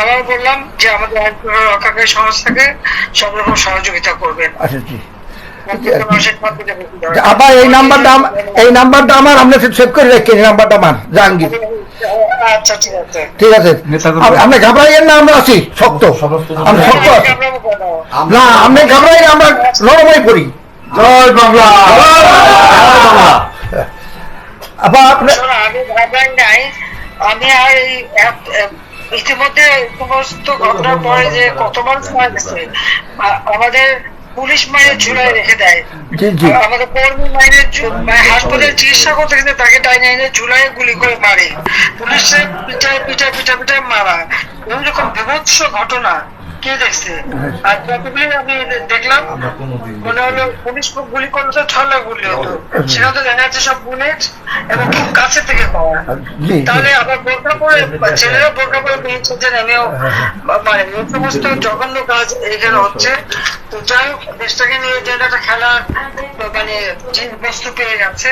আবার বললাম যে আমাদের রক্ষাকারী সংস্থাকে সব রকম সহযোগিতা করবেন। আচ্ছা জি। মানুষের মধ্যে যে বেশি দরকার। আবার এই নাম্বারটা এই নাম্বারটা আমার আপনি সেভ করে রাখেন এই নাম্বারটা আমার জাহাঙ্গীর। আচ্ছা ঠিক আছে। ঠিক আছে। আপ- আপনি ঘাবড়াইয়েন না আমরা আছি শক্ত। আমি শক্ত আছি। আমরা বলব। না আপনি ঘাবড়াই আমরা নরমাই করি। জয় বাংলা। আবার আপনি আমি ভাবলাম নাই। আমি আর এই ইতিমধ্যে সমস্ত ঘটনার পরে যে কত মানুষ মারা গেছে আমাদের পুলিশ মায়ের ঝুলাই রেখে দেয়। আমাদের কর্মী মায়ের হাসপাতালে চিকিৎসা করতে গেছে তাকে ডাইনে এনে ঝুলায় গুলি করে মারে। পুলিশের পিঠায় পিঠায় পিঠা পিঠায় মারা। এরকম বিভৎস ঘটনা। কে দেখছে? আর যতগুলি আমি দেখলাম মনে হলো পুলিশ খুব গুলি করলে তো ছলা গুলি হতো। সেটা তো দেখা যাচ্ছে সব বুলেট এবং খুব কাছে থেকে পাওয়া। তাহলে আবার বোরকা পরে ছেলেরা বোরকা পরে বেরিয়েছে যে নেমেও মানে এই সমস্ত জঘন্য কাজ এখানে হচ্ছে। তো যাই হোক দেশটাকে নিয়ে যে একটা খেলার মানে বস্তু পেয়ে গেছে।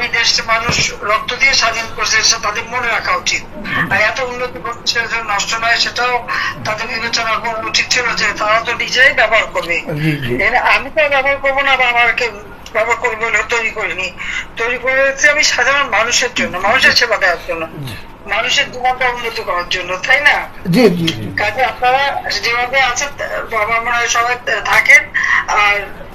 এই দেশে মানুষ রক্ত দিয়ে স্বাধীন করছে তাদের মনে রাখা উচিত। আর এত উন্নতি করছে নষ্ট নয় সেটাও তাদের বিবেচনা করা উচিত ছিল যে তারা তো নিজেই ব্যবহার করবে। আমি তো ব্যবহার করব না বা আমাকে ব্যবহার করব বলে তৈরি করিনি। তৈরি করেছি আমি সাধারণ মানুষের জন্য মানুষের সেবা দেওয়ার জন্য মানুষের জীবনটা উন্নত করার জন্য তাই না। কাজে আপনারা যেভাবে আছেন বাবা মনে হয় সবাই থাকেন আর